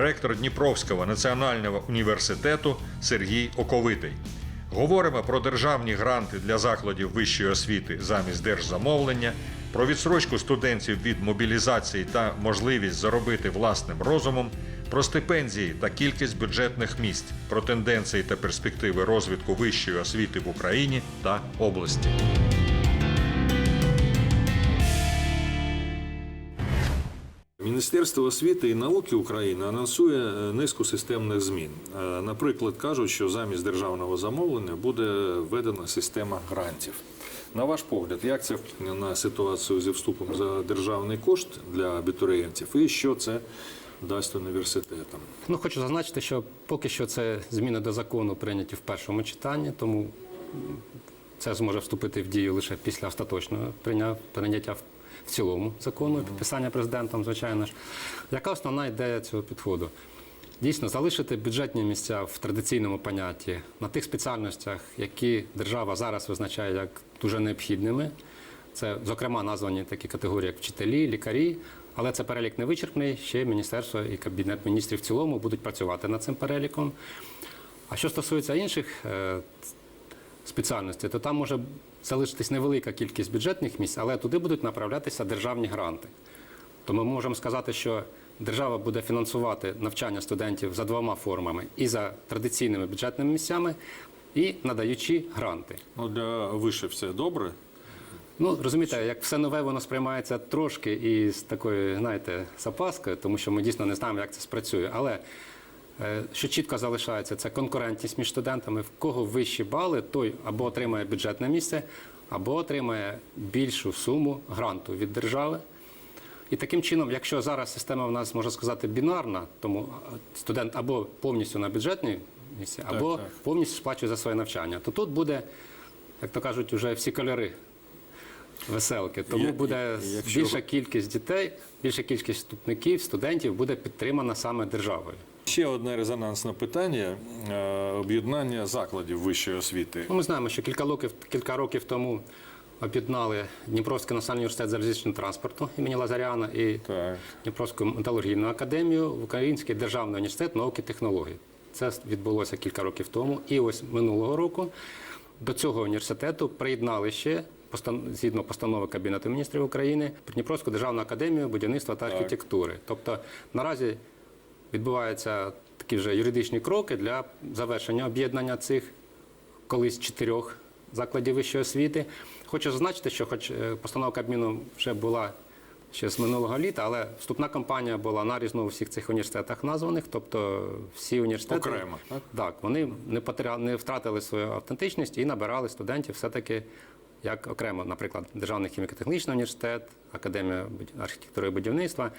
ректор Дніпровського національного університету Сергій Оковитий. Говоримо про державні гранти для закладів вищої освіти замість держзамовлення, про відсрочку студентів від мобілізації та можливість заробити власним розумом, про стипендії та кількість бюджетних місць, про тенденції та перспективи розвитку вищої освіти в Україні та області. Міністерство освіти і науки України анонсує е, низку системних змін. Е, Наприклад, кажуть, що замість державного замовлення буде введена система грантів. На ваш погляд, як це на ситуацію зі вступом за державний кошт для абітурієнтів, і що це дасть університетам? Ну, хочу зазначити, що поки що це зміни до закону прийняті в першому читанні, тому це зможе вступити в дію лише після остаточного прийня- прийняття в- в цілому закону, і підписання президентом, звичайно ж. Яка основна ідея цього підходу? Дійсно, залишити бюджетні місця в традиційному понятті на тих спеціальностях, які держава зараз визначає як дуже необхідними. Це, зокрема, названі такі категорії, як вчителі, лікарі, але це перелік не вичерпний. Ще міністерство і кабінет міністрів в цілому будуть працювати над цим переліком. А що стосується інших е, спеціальностей, то там може залишитись невелика кількість бюджетних місць, але туди будуть направлятися державні гранти. То ми можемо сказати, що держава буде фінансувати навчання студентів за двома формами: і за традиційними бюджетними місцями, і надаючи гранти. Ну для вишів це добре. Ну, розумієте, як все нове, воно сприймається трошки і з такою, знаєте, запаскою, тому що ми дійсно не знаємо, як це спрацює. Але що чітко залишається, це конкурентність між студентами. В кого вищі бали, той або отримає бюджетне місце, або отримає більшу суму гранту від держави. І таким чином, якщо зараз система в нас можна сказати бінарна, тому студент або повністю на бюджетній місці, або так. повністю сплачує за своє навчання, то тут буде, як то кажуть, вже всі кольори веселки. Тому Я- буде якщо- більша кількість дітей, більша кількість вступників, студентів буде підтримана саме державою. Ще одне резонансне питання е, об'єднання закладів вищої освіти. Ну, ми знаємо, що кілька років, кілька років тому об'єднали Дніпровський національний університет залізничного транспорту імені Лазаряна і Так. Дніпровську металургійну академію в Український державний університет науки і технологій. Це відбулося кілька років тому. І ось минулого року до цього університету приєднали ще згідно постанови Кабінету міністрів України Дніпровську державну академію будівництва та архітектури. Тобто наразі відбуваються такі вже юридичні кроки для завершення об'єднання цих колись чотирьох закладів вищої освіти. Хочу зазначити, що хоч е, постанова Кабміну вже була ще з минулого літа, але вступна кампанія була нарізно у всіх цих університетах названих, тобто всі університети Окремо, так? так вони не потеря... не втратили свою автентичність і набирали студентів все-таки як окремо, наприклад, Державний хіміко-технічний університет, Академія архітектури і будівництва.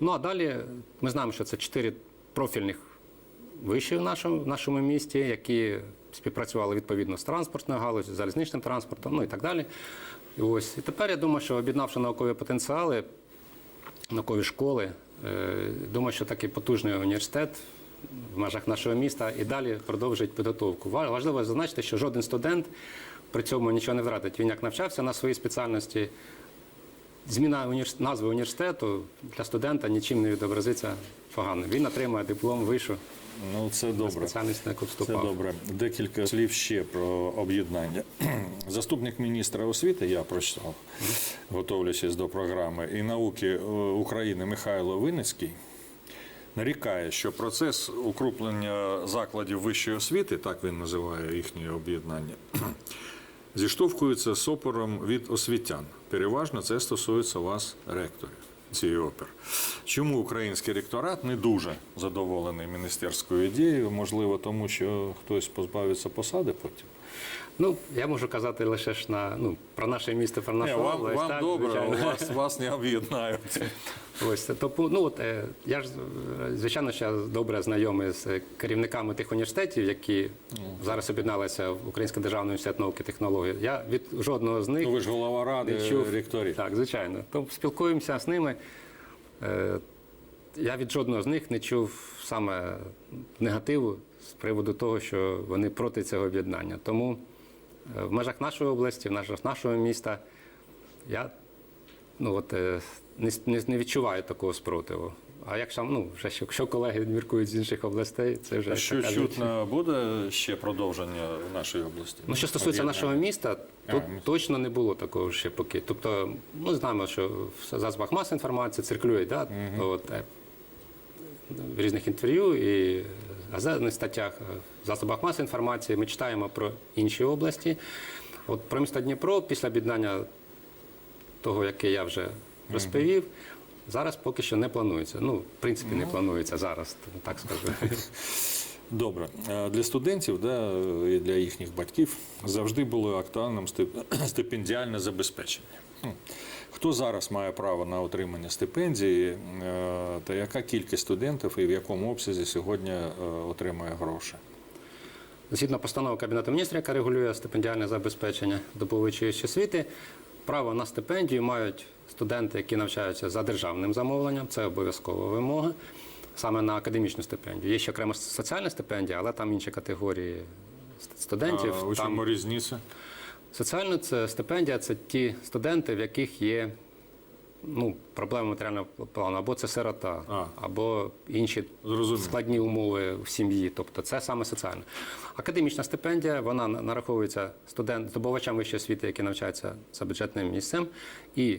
Ну а далі ми знаємо, що це чотири профільних виші в нашому, в нашому місті, які співпрацювали відповідно з транспортною галузю, з залізничним транспортом, ну і так далі. І ось і тепер я думаю, що об'єднавши наукові потенціали, наукові школи, е, думаю, що такий потужний університет в межах нашого міста і далі продовжить підготовку. Важливо зазначити, що жоден студент при цьому нічого не втратить. Він як навчався на своїй спеціальності. Зміна універс... назви університету для студента нічим не відобразиться погано. Він отримає диплом вишу Ну це добре. спеціальність, на яку Це добре. Декілька слів ще про об'єднання. Заступник міністра освіти, я прочитав, готовлячись до програми, і науки е, України Михайло Винницький нарікає, що процес укруплення закладів вищої освіти, так він називає їхнє об'єднання, зіштовхується з опором від освітян. Переважно це стосується вас, ректорів цієї опер. Чому український ректорат не дуже задоволений міністерською ідеєю? Можливо, тому що хтось позбавиться посади потім. Ну, я можу казати лише ж на ну про наше місто, про нашу Ні, вам, область. вам так, добре, звичайно. вас, вас не об'єднають. Ось тобто, ну от е, я ж е, звичайно ще добре знайомий з керівниками тих університетів, які зараз об'єдналися в Український державний університет науки і технологій. Я від жодного з них Ну, ви ж голова ради не чув ректорів. Так, звичайно. То спілкуємося з ними. Е, Я від жодного з них не чув саме негативу з приводу того, що вони проти цього об'єднання. Тому в межах нашої області, в межах нашого міста, я ну, от, е, не, не, не відчувають такого спротиву. А якщо ну, вже якщо колеги міркують з інших областей, це вже А що така чутно буде ще продовження в нашій області? Ну, що стосується нашого міста, тут А, точно не було такого ще поки. Тобто, ми знаємо, що в засобах масової інформації циркулює, да, от, е, в різних інтерв'ю і газетних статтях, е, в засобах масової інформації ми читаємо про інші області. От про місто Дніпро після об'єднання того, яке я вже розповів, зараз поки що не планується. Ну, в принципі, не планується зараз, так скажу. Добре. Е, Для студентів да, і для їхніх батьків завжди було актуальним стип- стипендіальне забезпечення. Хто зараз має право на отримання стипендії е, та яка кількість студентів і в якому обсязі сьогодні е, отримує гроші? Згідно постанови Кабінету міністрів, яка регулює стипендіальне забезпечення добовичої освіти, право на стипендію мають студенти, які навчаються за державним замовленням, це обов'язкова вимога, саме на академічну стипендію. Є ще окремо соціальна стипендія, але там інші категорії студентів. А у Там чому різниця? Соціальна це стипендія це ті студенти, в яких є ну, проблеми матеріального плану, або це сирота, А. або інші Зрозумів. складні умови в сім'ї. Тобто це саме соціальна. Академічна стипендія вона нараховується студент, здобувачам вищої освіти, які навчаються за бюджетним місцем. І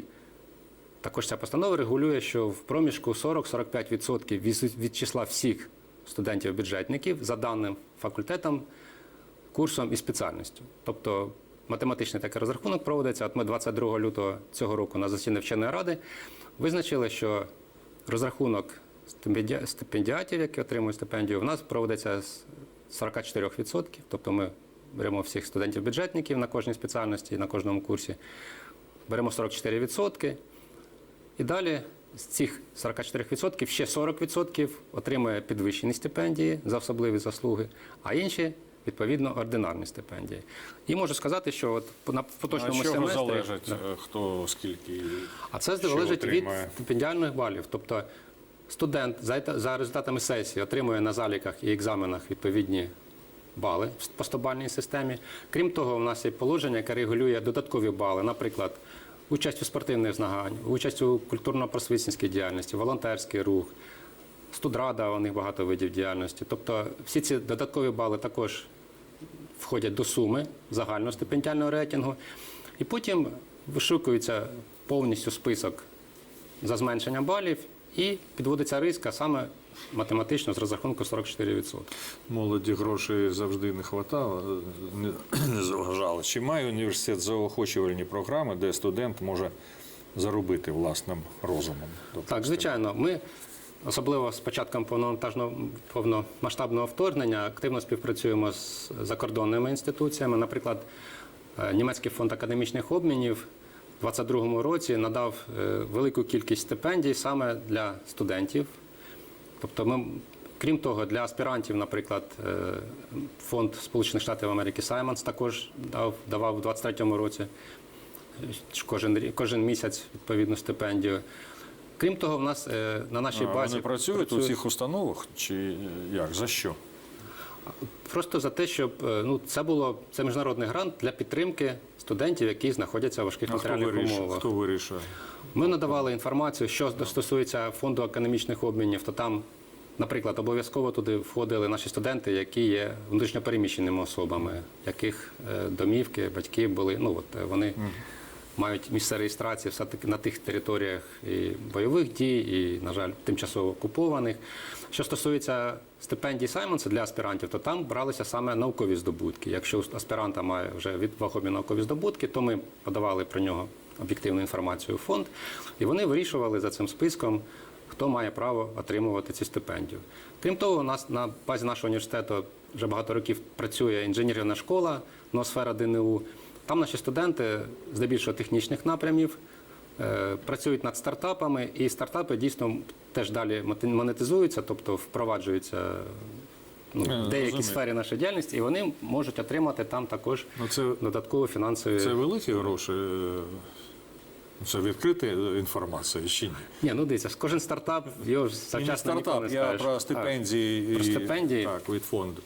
також ця постанова регулює, що в проміжку 40-45% від, від числа всіх студентів-бюджетників за даним факультетом курсом і спеціальністю. Тобто математичний такий розрахунок проводиться. От ми 22 лютого цього року на засіданні вченої ради визначили, що розрахунок стипендіатів, які отримують стипендію, в нас проводиться з 44%. Тобто ми беремо всіх студентів-бюджетників на кожній спеціальності, на кожному курсі, беремо 44%. І далі з цих 44% ще 40% отримує підвищені стипендії за особливі заслуги, а інші відповідно ординарні стипендії. І можу сказати, що от на поточному з чого семестрі залежить, Да. е, хто скільки? а це залежить від стипендіальних балів. Тобто студент за, за результатами сесії отримує на заліках і екзаменах відповідні бали в по 100-бальній системі. Крім того, у нас є положення, яке регулює додаткові бали, наприклад, участь у спортивних змаганнях, участь у культурно-просвітницькій діяльності, волонтерський рух. Студрада, у них багато видів діяльності. Тобто всі ці додаткові бали також входять до суми загального стипендіального рейтингу. І потім вишукується повністю список за зменшенням балів і підводиться риска саме математично з розрахунку 44%. Молоді грошей завжди не хватало, не, не заважало. Чи має університет заохочувальні програми, де студент може заробити власним розумом? Тобто, Так, звичайно, ми особливо з початком повномасштабного вторгнення активно співпрацюємо з закордонними інституціями. Наприклад, е, німецький фонд академічних обмінів у 2022 році надав е, велику кількість стипендій саме для студентів. Тобто, ми, крім того, для аспірантів, наприклад, е, фонд Сполучених Штатів Америки Саймонс також дав, давав у 2023 році кожен, кожен місяць відповідну стипендію. Крім того, в нас е, на нашій А базі Вони працюють у цих установах чи як? За що? просто за те, щоб е, ну це було це міжнародний грант для підтримки студентів, які знаходяться в важких А хто вирішує? умовах. Хто вирішує? Ми надавали інформацію, що стосується фонду економічних обмінів, то там, наприклад, обов'язково туди входили наші студенти, які є внутрішньопереміщеними особами, яких е, домівки, батьки були. Ну от вони мають місце реєстрації все таки на тих територіях і бойових дій, і, на жаль, тимчасово окупованих. Що стосується стипендій Саймонса для аспірантів, то там бралися саме наукові здобутки. Якщо аспіранта має вже від вагомі наукові здобутки, то ми подавали про нього об'єктивну інформацію у фонд, і вони вирішували за цим списком, хто має право отримувати ці стипендію. Крім того, у нас на базі нашого університету вже багато років працює інженерна школа, ноосфера ДНУ. Там наші студенти, здебільшого технічних напрямів, е, працюють над стартапами, і стартапи дійсно теж далі монетизуються, тобто впроваджуються ну, Е, в деякій розумію. сфері нашої діяльності, і вони можуть отримати там також Ну, це, додаткові фінансові. це великі гроші. е, Це відкрита інформація чи ні? Ні, ну дивіться, кожен стартап його ж не стартап, не я про Так. стипендії. Про і- стипендії? Так, від фонду.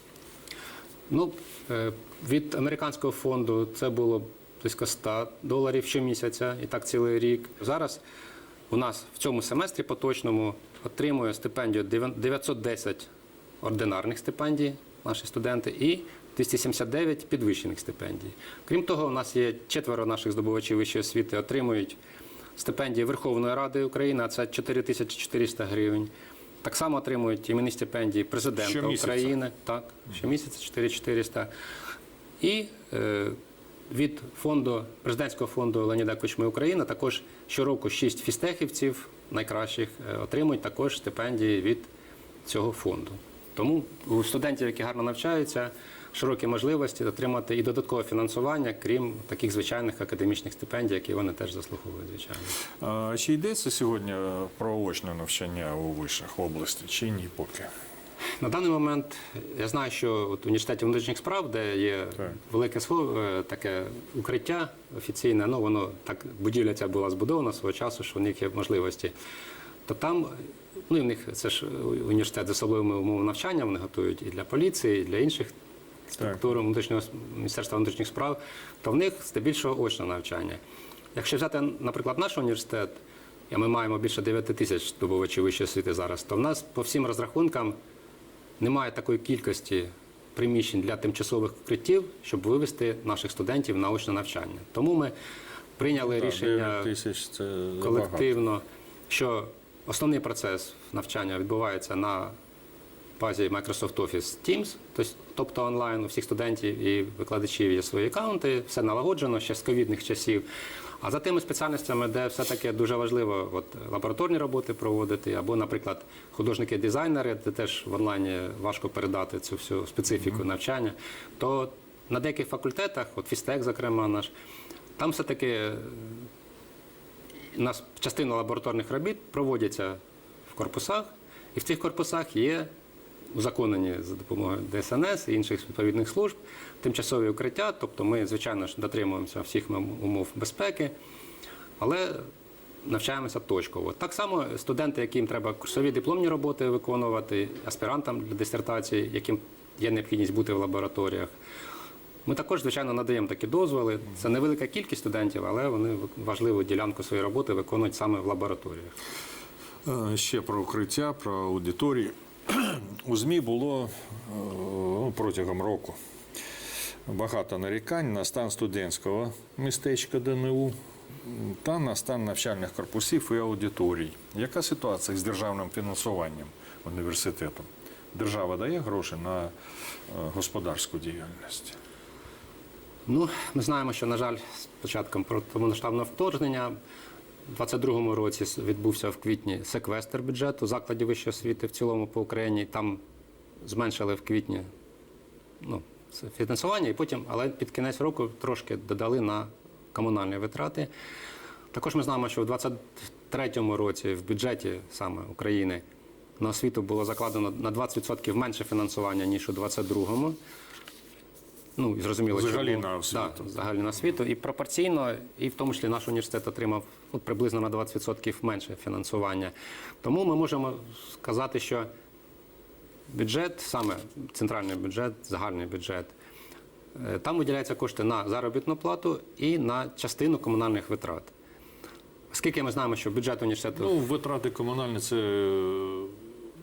Ну, е, від американського фонду це було близько 100 доларів щомісяця, і так цілий рік. Зараз у нас в цьому семестрі поточному отримує стипендію 910 ординарних стипендій, наші студенти, і 279 підвищених стипендій. Крім того, у нас є четверо наших здобувачів вищої освіти, отримують стипендії Верховної Ради України, а це 4400 гривень. Так само отримують іменні стипендії президента Щомісяця? України. Так, щомісяця 4400. І е, від фонду президентського фонду Леоніда Кучми Україна також щороку шість фістехівців найкращих е, отримують також стипендії від цього фонду. Тому у студентів, які гарно навчаються, широкі можливості отримати і додаткове фінансування, крім таких звичайних академічних стипендій, які вони теж заслуговують, звичайно. А Чи йдеться сьогодні про очне навчання у вишах області, чи ні поки? На даний момент я знаю, що от в університеті внутрішніх справ, де є Так. велике слово, е, таке укриття офіційне, ну воно так будівля ця була збудована свого часу, що в них є можливості. То там, ну і в них це ж університет з особливими умовами навчання, вони готують і для поліції, і для інших структур внутрішнього міністерства внутрішніх справ, то в них здебільшого очне навчання. Якщо взяти, наприклад, наш університет, і ми маємо більше 9 тисяч здобувачів вищої освіти зараз, то в нас по всім розрахункам немає такої кількості приміщень для тимчасових укриттів, щоб вивести наших студентів на очне навчання. Тому ми прийняли Так, рішення колективно, що основний процес навчання відбувається на базі Microsoft Office Teams, тобто онлайн у всіх студентів і викладачів є свої аккаунти, все налагоджено ще з ковідних часів. А за тими спеціальностями, де все-таки дуже важливо от, лабораторні роботи проводити, або, наприклад, художники-дизайнери, де теж в онлайні важко передати цю всю специфіку навчання, то на деяких факультетах, от фістек, зокрема, наш, там все-таки е, у нас частина лабораторних робіт проводяться в корпусах, і в цих корпусах є узаконені за допомогою ДСНС і інших відповідних служб тимчасові укриття. Тобто ми, звичайно ж, дотримуємося всіх умов безпеки, але навчаємося точково. Так само студенти, яким треба курсові дипломні роботи виконувати, аспірантам для дисертації, яким є необхідність бути в лабораторіях. Ми також, звичайно, надаємо такі дозволи. Це невелика кількість студентів, але вони важливу ділянку своєї роботи виконують саме в лабораторіях. Е, Ще про укриття, про аудиторії. У ЗМІ було е, ну, протягом року багато нарікань на стан студентського містечка ДНУ та на стан навчальних корпусів і аудиторій. Яка ситуація з державним фінансуванням університету? Держава дає гроші на е, господарську діяльність? Ну, ми знаємо, що, на жаль, з початком повномасштабного вторгнення у 2022 році відбувся в квітні секвестр бюджету закладів вищої освіти в цілому по Україні. Там зменшили в квітні ну, фінансування, і потім, але під кінець року трошки додали на комунальні витрати. Також ми знаємо, що у 2023 році в бюджеті саме України на освіту було закладено на 20% менше фінансування, ніж у 2022. Ну, і зрозуміло, Взагалі чому. на освіту. Да, взагалі на освіту. І пропорційно, і в тому числі наш університет отримав ну, приблизно на 20% менше фінансування. Тому ми можемо сказати, що бюджет, саме центральний бюджет, загальний бюджет, е, там виділяються кошти на заробітну плату і на частину комунальних витрат. Оскільки ми знаємо, що бюджет університету Ну, витрати комунальні це е,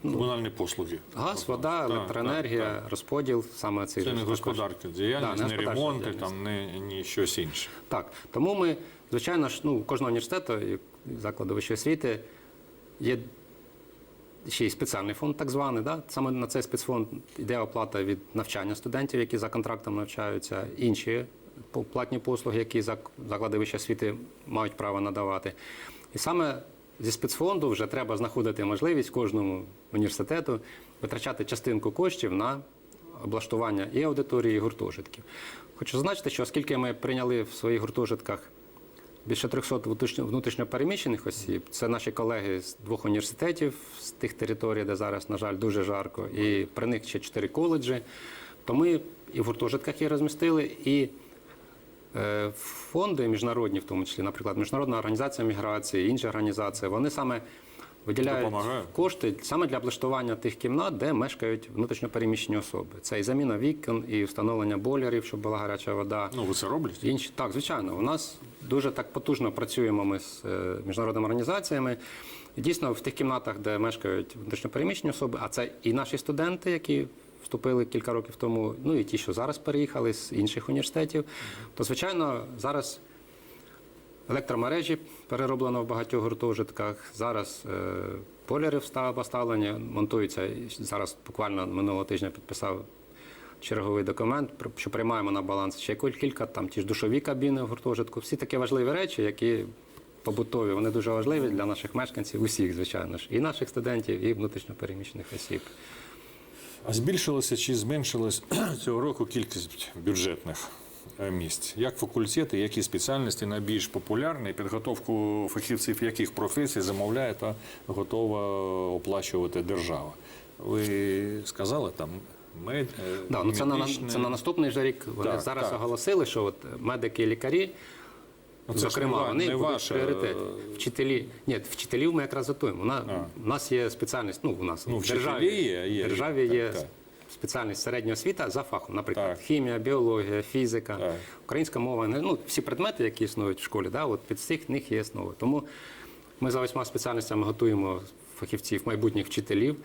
комунальні послуги. газ, вода, електроенергія, так, так. розподіл саме цей Це не також. господарська Да, діяльність, не не ремонти, там, не, ні щось інше. Так, тому ми, звичайно ж, ну, кожного університету і закладу вищої освіти є ще й спеціальний фонд, так званий. Да? Саме на цей спецфонд йде оплата від навчання студентів, які за контрактом навчаються, інші платні послуги, які заклади вищої освіти мають право надавати. І саме зі спецфонду вже треба знаходити можливість кожному університету витрачати частинку коштів на облаштування і аудиторії, і гуртожитків. Хочу зазначити, що оскільки ми прийняли в своїх гуртожитках більше 300 внутрішньо- внутрішньопереміщених осіб, це наші колеги з двох університетів, з тих територій, де зараз, на жаль, дуже жарко, і при них ще чотири коледжі, то ми і в гуртожитках їх розмістили, і Фонди міжнародні, в тому числі, наприклад, Міжнародна організація міграції, інші організації, вони саме виділяють Допомагає? кошти саме для облаштування тих кімнат, де мешкають внутрішньопереміщені особи. Це і заміна вікон, і встановлення бойлерів, щоб була гаряча вода. Ну, ви це робите? Інші так, звичайно, у нас дуже так потужно працюємо ми з е, міжнародними організаціями. Дійсно, в тих кімнатах, де мешкають внутрішньопереміщені особи, а це і наші студенти, які вступили кілька років тому, ну і ті, що зараз переїхали з інших університетів, то звичайно зараз. Електромережі перероблено в багатьох гуртожитках. Зараз е, вста- поставлені, монтуються. Зараз буквально минулого тижня підписав черговий документ, що приймаємо на баланс ще кілька, там ті ж душові кабіни в гуртожитку. Всі такі важливі речі, які побутові, вони дуже важливі для наших мешканців, усіх, звичайно ж, і наших студентів, і внутрішньопереміщених осіб. А збільшилася чи зменшилась цього року кількість бюджетних е, місць? Як факультети, які спеціальності найбільш популярні, підготовку фахівців яких професій замовляє та готова оплачувати держава? Ви сказали там мед, Да, ну це, на, це на наступний же рік. Вони Так, зараз так. оголосили, що от медики і лікарі, Ну, це зокрема, не вони не будуть ваша, е, Вчителі. Ні, вчителів ми якраз готуємо. У нас, у нас є спеціальність, ну у нас Ну, в державі, є, є, державі так, є так. спеціальність середня освіта за фахом, наприклад, Так. хімія, біологія, фізика, Так. українська мова, ну всі предмети, які існують в школі, да, от під цих них є основи. Тому ми за восьма спеціальностями готуємо фахівців, майбутніх вчителів.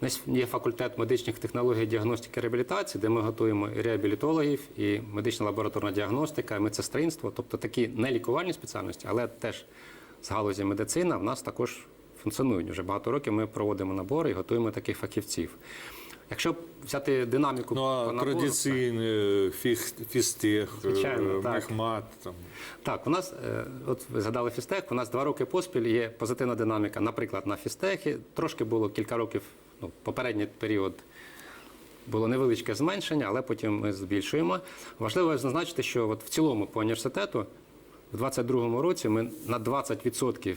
У нас є факультет медичних технологій, діагностики, реабілітації, де ми готуємо і реабілітологів, і медична лабораторна діагностика, і медсестринство, тобто такі не лікувальні спеціальності, але теж з галузі медицина в нас також функціонують. Вже багато років ми проводимо набори і готуємо таких фахівців. Якщо взяти динаміку Ну, а набору, традиційне фістех, е, мехмат, там, Так, у нас, е, от ви згадали фістех, у нас два роки поспіль є позитивна динаміка. Наприклад, на фістехі трошки було кілька років, ну, попередній період було невеличке зменшення, але потім ми збільшуємо. Важливо зазначити, що от в цілому по університету в 2022 році ми на 20%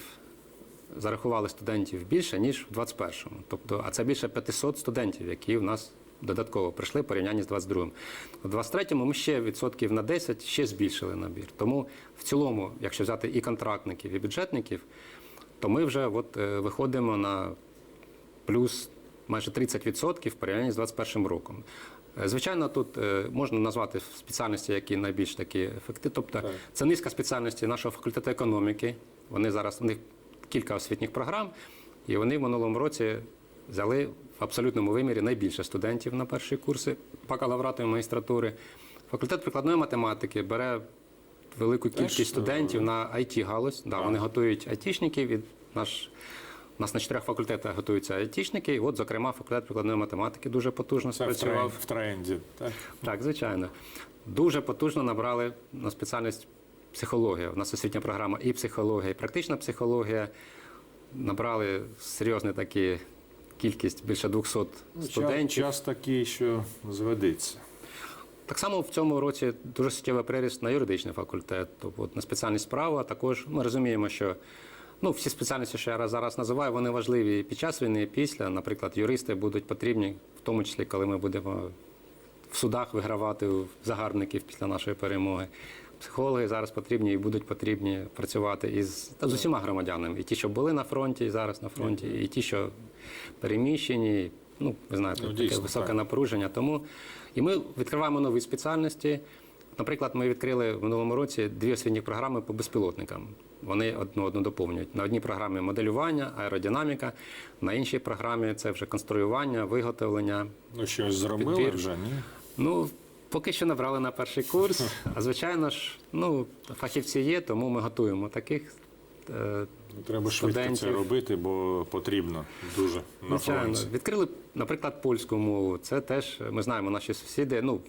зарахували студентів більше, ніж в 2021. Тобто, а це більше 500 студентів, які в нас додатково прийшли в порівнянні з 22-м. У 23-му ми ще відсотків на 10 ще збільшили набір. Тому в цілому, якщо взяти і контрактників, і бюджетників, то ми вже от, е, виходимо на плюс майже 30% в порівнянні з 2021 роком. Е, Звичайно, тут е, можна назвати спеціальності, які найбільш такі ефективні. Тобто це низка спеціальностей нашого факультету економіки. Вони зараз у них кілька освітніх програм, і вони в минулому році взяли в абсолютному вимірі найбільше студентів на перші курси бакалаврату і магістратури. Факультет прикладної математики бере велику кількість студентів на it галузь. Да, вони готують айтішників. І наш у нас на чотирьох факультетах готуються айтішники. І от, зокрема, факультет прикладної математики дуже потужно це спрацював. в тренді. Так? Так, звичайно. Дуже потужно набрали на спеціальність психологія. У нас освітня програма і психологія, і практична психологія. Набрали серйозну такі кількість більше 200 Ну, студентів. Час, час такий, що зведеться. Так само в цьому році дуже суттєвий приріст на юридичний факультет, тобто на спеціальність права. Також ми розуміємо, що ну, всі спеціальності, що я зараз називаю, вони важливі і під час війни, і після. Наприклад, юристи будуть потрібні, в тому числі, коли ми будемо в судах вигравати загарбників після нашої перемоги. Психологи зараз потрібні і будуть потрібні працювати із та з усіма громадянами. І ті, що були на фронті, і зараз на фронті, і ті, що переміщені. Ну, ви знаєте, Ну, таке високе так. напруження. Тому і ми відкриваємо нові спеціальності. Наприклад, ми відкрили в минулому році дві освітні програми по безпілотникам. Вони одну одну доповнюють. На одній програмі моделювання, аеродинаміка, на іншій програмі це вже конструювання, виготовлення. Ну, щось зробили Підбір. вже, ні? Ну, поки що набрали на перший курс. А звичайно ж, ну, фахівці є, тому ми готуємо таких. е, Ну, Треба швидко це Студентів. робити, бо потрібно дуже на Звичайно, фронті. відкрили, наприклад, польську мову. Це теж ми знаємо наші сусіди. Ну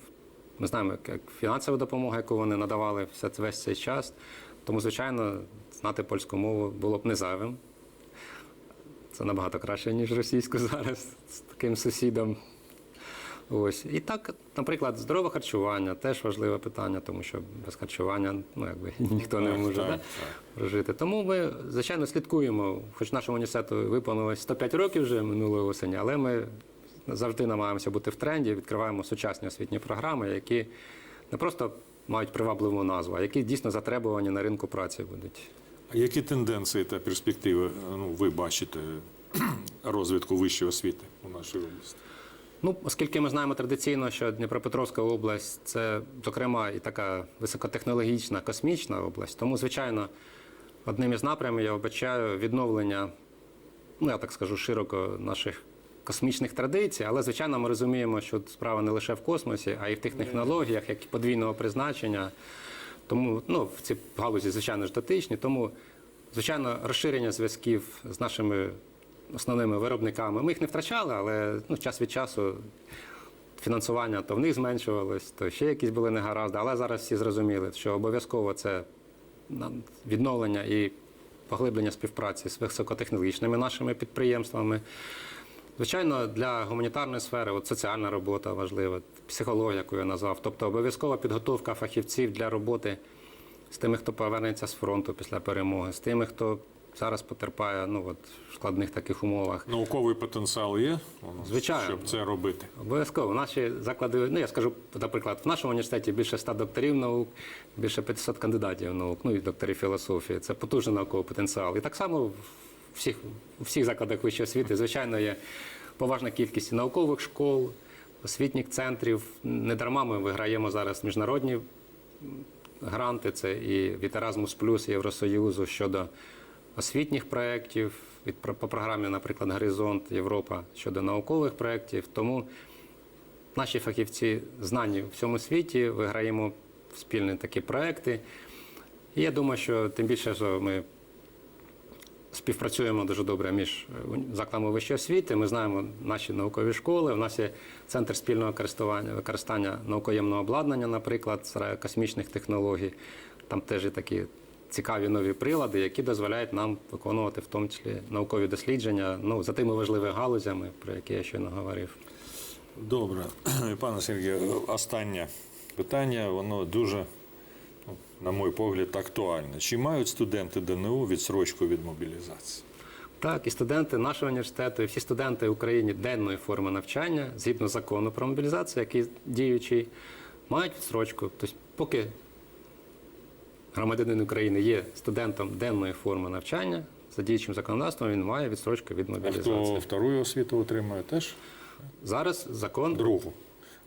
ми знаємо, як фінансова допомога, яку вони надавали все це- весь цей час. Тому, звичайно, знати польську мову було б не зайвим. Це набагато краще, ніж російську зараз з таким сусідом. Ось. І так, наприклад, здорове харчування теж важливе питання, тому що без харчування ну, якби, ніхто не може так, да, так. прожити. Тому ми, звичайно, слідкуємо, хоч нашому університету виповнилось 105 років вже минулої осені, але ми завжди намагаємося бути в тренді, відкриваємо сучасні освітні програми, які не просто мають привабливу назву, а які дійсно затребувані на ринку праці будуть. А які тенденції та перспективи ну, ви бачите розвитку вищої освіти у нашій області? Ну, оскільки ми знаємо традиційно, що Дніпропетровська область це, зокрема, і така високотехнологічна космічна область, тому, звичайно, одним із напрямів я вбачаю відновлення, ну я так скажу, широко наших космічних традицій, але звичайно ми розуміємо, що справа не лише в космосі, а й в тих технологіях, як і подвійного призначення. Тому ну, в ці галузі, звичайно ж, дотичні. Тому, звичайно, розширення зв'язків з нашими основними виробниками. Ми їх не втрачали, але ну, час від часу фінансування то в них зменшувалось, то ще якісь були негаразди. Але зараз всі зрозуміли, що обов'язково це відновлення і поглиблення співпраці з високотехнологічними нашими підприємствами. Звичайно, для гуманітарної сфери от соціальна робота важлива, психологія, яку я назвав. Тобто обов'язкова підготовка фахівців для роботи з тими, хто повернеться з фронту після перемоги, з тими, хто зараз потерпає ну, от, в складних таких умовах. Науковий потенціал є, Звичайно. щоб це робити. Обов'язково. Наші заклади, ну я скажу, наприклад, в нашому університеті більше 100 докторів наук, більше 500 кандидатів наук, ну і докторів філософії. Це потужний науковий потенціал. І так само в всіх, у всіх закладах вищої освіти, звичайно, є поважна кількість наукових школ, освітніх центрів. Не дарма ми виграємо зараз міжнародні гранти, це і від Erasmus+, Євросоюзу щодо освітніх проєктів, від, по програмі, наприклад, Горизонт Європа щодо наукових проєктів. Тому наші фахівці знані в всьому світі, виграємо спільні такі проекти. І я думаю, що тим більше, що ми співпрацюємо дуже добре між е, закладами вищої освіти. Ми знаємо наші наукові школи. У нас є центр спільного користування використання наукоємного обладнання, наприклад, космічних технологій. Там теж є такі цікаві нові прилади, які дозволяють нам виконувати в тому числі наукові дослідження ну, за тими важливими галузями, про які я щойно говорив. Добре, пане Сергію, останнє питання, воно дуже, ну, на мій погляд, актуальне. Чи мають студенти ДНУ відсрочку від мобілізації? Так, і студенти нашого університету, і всі студенти в Україні денної форми навчання, згідно закону про мобілізацію, який діючий, мають відсрочку. Тобто, поки громадянин України є студентом денної форми навчання, за діючим законодавством він має відсрочку від А мобілізації. хто вторую освіту отримує теж? Зараз закон Другу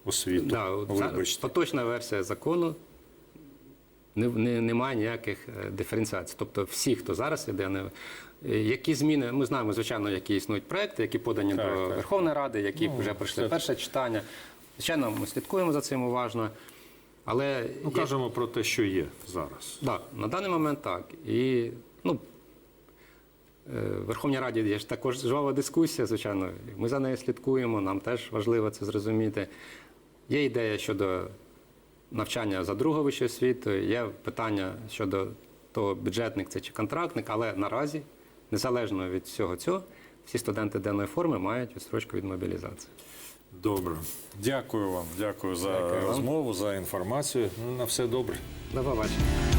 освіту. Да, Вибачте. поточна версія закону не, не, немає ніяких е, диференціацій. Тобто всі, хто зараз іде, не, які зміни, ми знаємо, звичайно, які існують проекти, які подані Так, до так. Верховної Ради, які Ну, вже пройшли це- перше читання. Звичайно, ми слідкуємо за цим уважно. Але Ну, є- кажемо про те, що є зараз. Да, на даний момент так. І ну, е, в Верховній Раді є ж також жвава дискусія, звичайно. Ми за нею слідкуємо, нам теж важливо це зрозуміти. Є ідея щодо навчання за другу вищу освіту, є питання щодо того, бюджетник це чи контрактник, але наразі, незалежно від всього цього, всі студенти денної форми мають відстрочку від мобілізації. Добре. Дякую вам. Дякую за Дякую розмову, за інформацію. На все добре. До побачення.